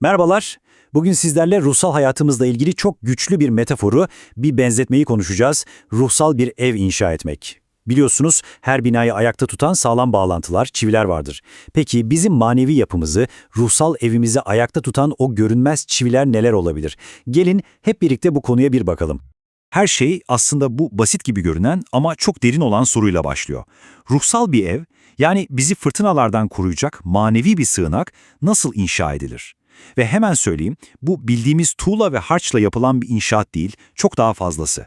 Merhabalar. Bugün sizlerle ruhsal hayatımızla ilgili çok güçlü bir metaforu, bir benzetmeyi konuşacağız. Ruhsal bir ev inşa etmek. Biliyorsunuz her binayı ayakta tutan sağlam bağlantılar, çiviler vardır. Peki bizim manevi yapımızı, ruhsal evimizi ayakta tutan o görünmez çiviler neler olabilir? Gelin hep birlikte bu konuya bir bakalım. Her şey aslında bu basit gibi görünen ama çok derin olan soruyla başlıyor. Ruhsal bir ev, yani bizi fırtınalardan koruyacak manevi bir sığınak nasıl inşa edilir? Ve hemen söyleyeyim, bu bildiğimiz tuğla ve harçla yapılan bir inşaat değil, çok daha fazlası.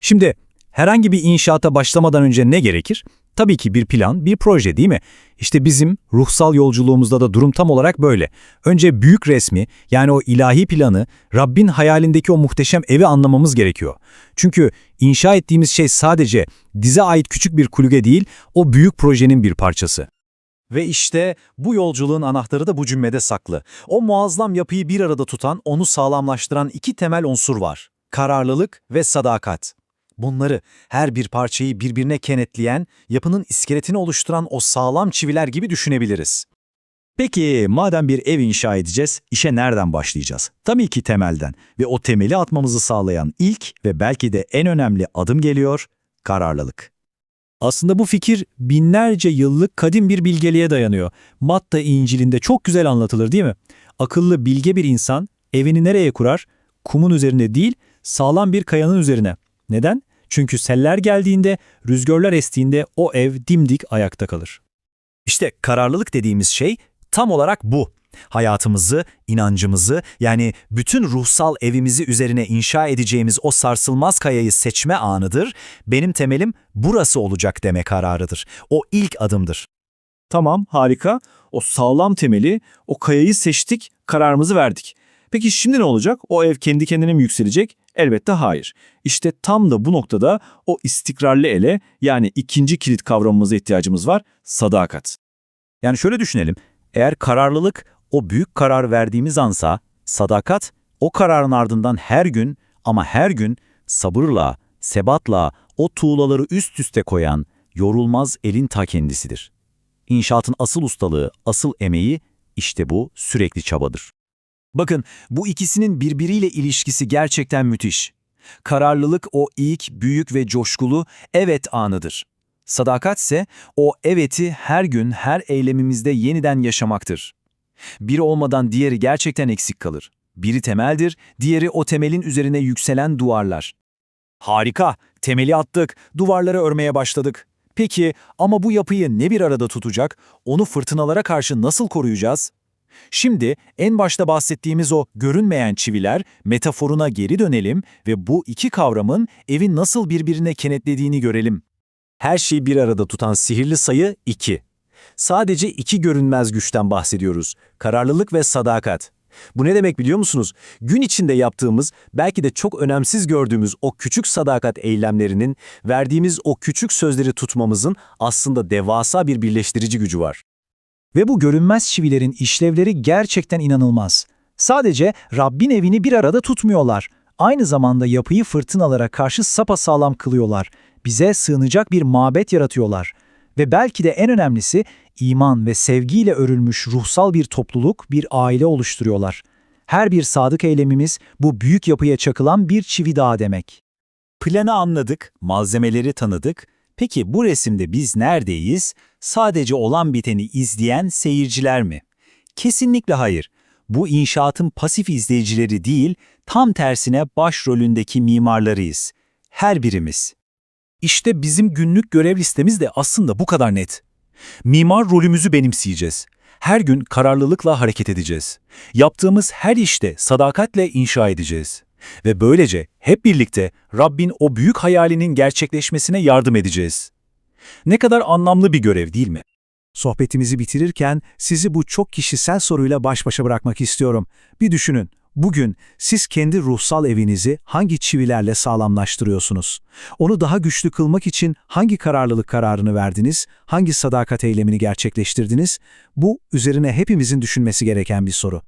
Şimdi herhangi bir inşaata başlamadan önce ne gerekir? Tabii ki bir plan, bir proje değil mi? İşte bizim ruhsal yolculuğumuzda da durum tam olarak böyle. Önce büyük resmi, yani o ilahi planı, Rabbin hayalindeki o muhteşem evi anlamamız gerekiyor. Çünkü inşa ettiğimiz şey sadece dize ait küçük bir kulübe değil, o büyük projenin bir parçası. Ve işte bu yolculuğun anahtarı da bu cümlede saklı. O muazzam yapıyı bir arada tutan, onu sağlamlaştıran iki temel unsur var. Kararlılık ve sadakat. Bunları, her bir parçayı birbirine kenetleyen, yapının iskeletini oluşturan o sağlam çiviler gibi düşünebiliriz. Peki madem bir ev inşa edeceğiz, işe nereden başlayacağız? Tabii ki temelden ve o temeli atmamızı sağlayan ilk ve belki de en önemli adım geliyor, kararlılık. Aslında bu fikir binlerce yıllık kadim bir bilgeliğe dayanıyor. Matta İncil'inde çok güzel anlatılır değil mi? Akıllı bilge bir insan evini nereye kurar? Kumun üzerinde değil, sağlam bir kayanın üzerine. Neden? Çünkü seller geldiğinde, rüzgarlar estiğinde o ev dimdik ayakta kalır. İşte kararlılık dediğimiz şey tam olarak bu. Hayatımızı, inancımızı yani bütün ruhsal evimizi üzerine inşa edeceğimiz o sarsılmaz kayayı seçme anıdır. Benim temelim burası olacak deme kararıdır. O ilk adımdır. Tamam, harika. O sağlam temeli, o kayayı seçtik, kararımızı verdik. Peki şimdi ne olacak? O ev kendi kendine mi yükselecek? Elbette hayır. İşte tam da bu noktada o istikrarlı ele yani ikinci kilit kavramımıza ihtiyacımız var, sadakat. Yani şöyle düşünelim. Eğer kararlılık o büyük karar verdiğimiz ansa, sadakat o kararın ardından her gün ama her gün sabırla, sebatla o tuğlaları üst üste koyan yorulmaz elin ta kendisidir. İnşaatın asıl ustalığı, asıl emeği işte bu sürekli çabadır. Bakın bu ikisinin birbiriyle ilişkisi gerçekten müthiş. Kararlılık o ilk, büyük ve coşkulu evet anıdır. Sadakat ise o eveti her gün her eylemimizde yeniden yaşamaktır. Biri olmadan diğeri gerçekten eksik kalır. Biri temeldir, diğeri o temelin üzerine yükselen duvarlar. Harika, temeli attık, duvarları örmeye başladık. Peki ama bu yapıyı ne bir arada tutacak, onu fırtınalara karşı nasıl koruyacağız? Şimdi en başta bahsettiğimiz o görünmeyen çiviler metaforuna geri dönelim ve bu iki kavramın evi nasıl birbirine kenetlediğini görelim. Her şeyi bir arada tutan sihirli sayı 2. Sadece iki görünmez güçten bahsediyoruz. Kararlılık ve sadakat. Bu ne demek biliyor musunuz? Gün içinde yaptığımız, belki de çok önemsiz gördüğümüz o küçük sadakat eylemlerinin, verdiğimiz o küçük sözleri tutmamızın aslında devasa bir birleştirici gücü var. Ve bu görünmez çivilerin işlevleri gerçekten inanılmaz. Sadece Rabbin evini bir arada tutmuyorlar. Aynı zamanda yapıyı fırtınalara karşı sapasağlam kılıyorlar. Bize sığınacak bir mabet yaratıyorlar. Ve belki de en önemlisi iman ve sevgiyle örülmüş ruhsal bir topluluk, bir aile oluşturuyorlar. Her bir sadık eylemimiz bu büyük yapıya çakılan bir çivi daha demek. Planı anladık, malzemeleri tanıdık. Peki bu resimde biz neredeyiz? Sadece olan biteni izleyen seyirciler mi? Kesinlikle hayır. Bu inşaatın pasif izleyicileri değil, tam tersine başrolündeki mimarlarıyız. Her birimiz. İşte bizim günlük görev listemiz de aslında bu kadar net. Mimar rolümüzü benimseyeceğiz. Her gün kararlılıkla hareket edeceğiz. Yaptığımız her işte sadakatle inşa edeceğiz. Ve böylece hep birlikte Rabbin o büyük hayalinin gerçekleşmesine yardım edeceğiz. Ne kadar anlamlı bir görev değil mi? Sohbetimizi bitirirken sizi bu çok kişisel soruyla baş başa bırakmak istiyorum. Bir düşünün. Bugün siz kendi ruhsal evinizi hangi çivilerle sağlamlaştırıyorsunuz? Onu daha güçlü kılmak için hangi kararlılık kararını verdiniz? Hangi sadakat eylemini gerçekleştirdiniz? Bu üzerine hepimizin düşünmesi gereken bir soru.